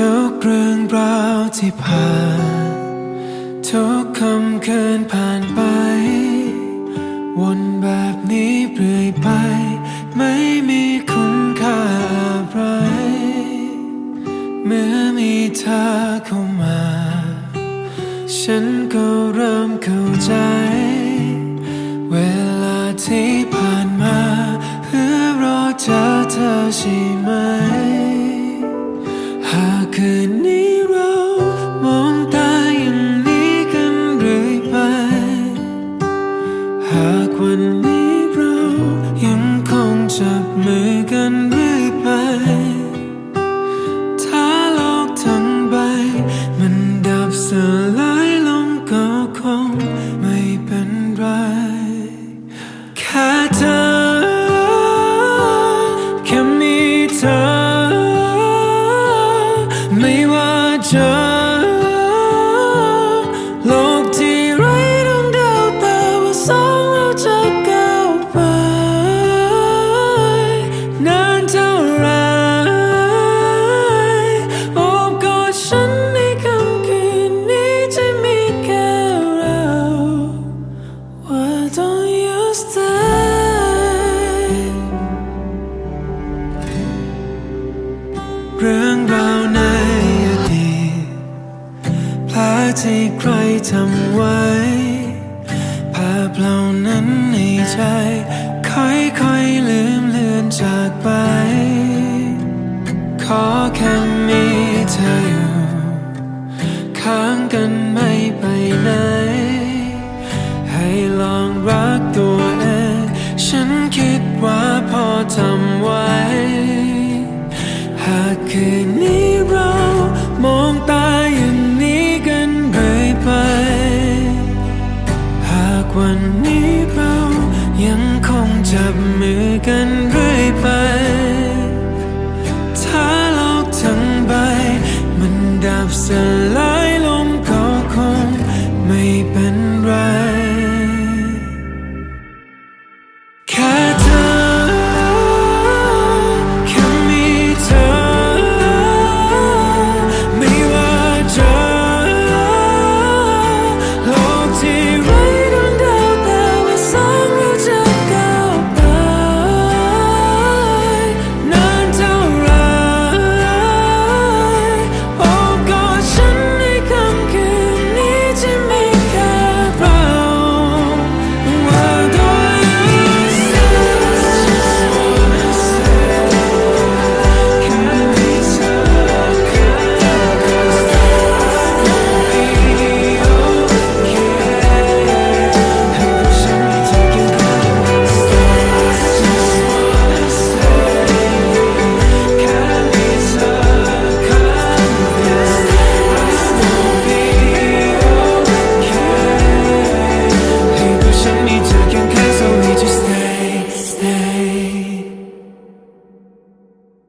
ทุกเรื่องราวที่ผ่าน ทุกคำคืนผ่านไป วนแบบนี้เรื่อยไป ไม่มีคุณค่าอะไร เมื่อมีเธอเข้ามา ฉันก็เริ่มเข้าใจ เวลาที่ผ่านมา เพื่อรอเจอเธอใช่ไหม คืนนี้เรามองตาอย่างนี้กันเรื่อยไป หากวันนี้เรายังคงจับมือกันเรื่อยไป ถ้าโลกทั้งใบ มันดับสลายลงก็คงไม่เป็นไร แค่เธอ แค่มีเธอ ว่ ใครทำไว้ ภาพเหล่านั้นในใจ ค่อยๆลืมเลือนจากไป ขอแค่มีเธออยู่ค้างกันไม่ไปไหน ให้ลองรักตัวเอง ฉันคิดว่าพอทำไว้ หากคืนนี้ when